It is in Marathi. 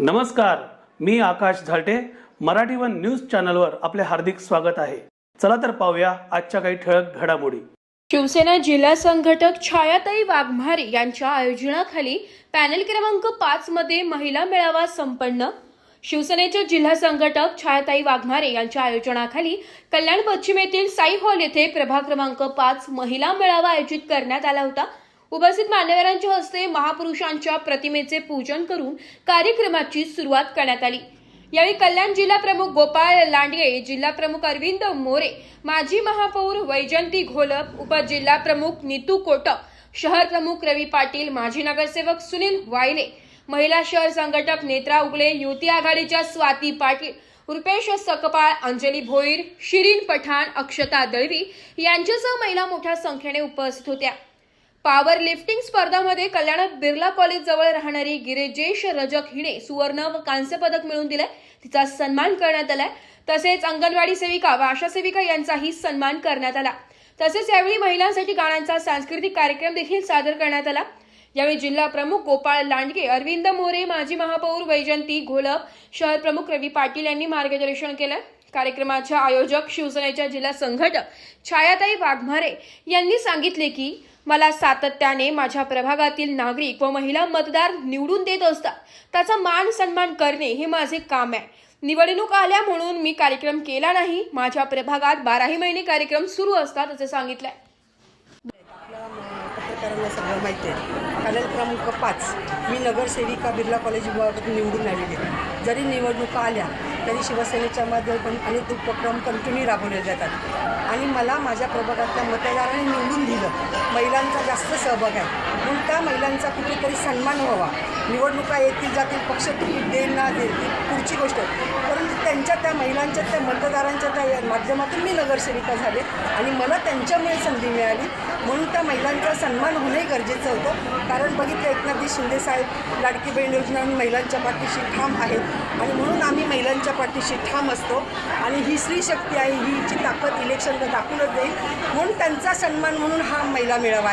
नमस्कार मी आकाश झालटे. मराठी वन न्यूज चॅनलवर आपले हार्दिक स्वागत आहे. चला तर पाहूया आजच्या काही ठळक घडामोडी. शिवसेना जिल्हा संघटक छायाताई वाघमारे यांच्या आयोजनाखाली पॅनल क्रमांक पाच मध्ये महिला मेळावा संपन्न. शिवसेनेचे जिल्हा संघटक छायाताई वाघमारे यांच्या आयोजनाखाली कल्याण पश्चिमेतील साई हॉल येथे प्रभाग क्रमांक पाच महिला मेळावा आयोजित करण्यात आला होता. उपस्थित मान्यवरांच्या हस्ते महापुरुषांच्या प्रतिमेचे पूजन करून कार्यक्रमाची सुरुवात करण्यात आली. यावेळी कल्याण जिल्हा प्रमुख गोपाळ लांडगे जिल्हा प्रमुख अरविंद मोरे माजी महापौर वैजंती घोलप उपजिल्हा प्रमुख नीतू कोटक शहर प्रमुख रवी पाटील माजी नगरसेवक सुनील वायले महिला शहर संघटक नेत्रा उगले युती आघाडीच्या स्वाती पाटील रुपेश सकपाळ अंजली भोईर शिरीन पठाण अक्षता दळवी यांच्यासह महिला मोठ्या संख्येने उपस्थित होत्या. पॉवर लिफ्टिंग स्पर्धामध्ये कल्याण बिर्ला कॉलेज जवळ राहणारी गिरिजेश रजक हिने सुवर्ण व कांस्य पदक मिळवून दिलंय. तिचा सन्मान करण्यात आलाय. तसेच अंगणवाडी सेविका व आशा सेविका यांचाही सन्मान करण्यात आला. तसेच यावेळी महिलांसाठी गाण्यांचा सांस्कृतिक कार्यक्रम देखील सादर करण्यात आला. यावेळी जिल्हा प्रमुख गोपाळ लांडगे अरविंद मोरे माजी महापौर वैजंती घोलप शहर प्रमुख रवी पाटील यांनी मार्गदर्शन केलं. कार्यक्रमाच्या आयोजक शिवसेनेच्या जिल्हा संघटक छायाताई वाघमारे यांनी सांगितले की मला सातत्याने माझ्या प्रभागातील नागरिक व महिला मतदार निवडून देत असतात. त्याचा मान सन्मान करणे हे माझे काम आहे. निवडणूक आल्या म्हणून मी कार्यक्रम केला नाही. माझ्या प्रभागात बाराही महिने कार्यक्रम सुरू असतात असे सांगितलंय. आहे पत्रकारांना सगळं माहिती आहे. पॅनल क्रमांक पाच. मी नगरसेविका बिर्ला कॉलेज विभागातून निवडून आलेली जरी निवडणुका आल्या तरी शिवसेनेच्या माध्यमातून अनेक उपक्रम कंटिन्यू राबवले जातात. आणि मला माझ्या प्रभागातल्या मतदारांनी निवडून दिलं. महिलांचा जास्त सहभाग आहे. म्हणून त्या महिलांचा कुठेतरी सन्मान व्हावा. निवडणुका येतील जातील पक्ष तिकीट देईल ना देईल ती पुढची गोष्ट आहे. परंतु त्यांच्या त्या महिलांच्या त्या मतदारांच्या त्या माध्यमातून मी नगरसेविका झाले आणि मला त्यांच्यामुळे संधी मिळाली. म्हणून त्या महिलांचा सन्मान होणंही गरजेचं होतं. कारण बघितलं एकनाथजी शिंदेसाहेब लाडकी बहीण योजना आणि महिलांच्या पाठीशी ठाम आहेत. आणि म्हणून आम्ही महिलांच्या पाठीशी ठाम असतो. आणि ही स्त्री शक्ती आहे हिची ताकद इलेक्शनला दाखवूनच देईल. म्हणून त्यांचा सन्मान म्हणून हा महिला मेळावा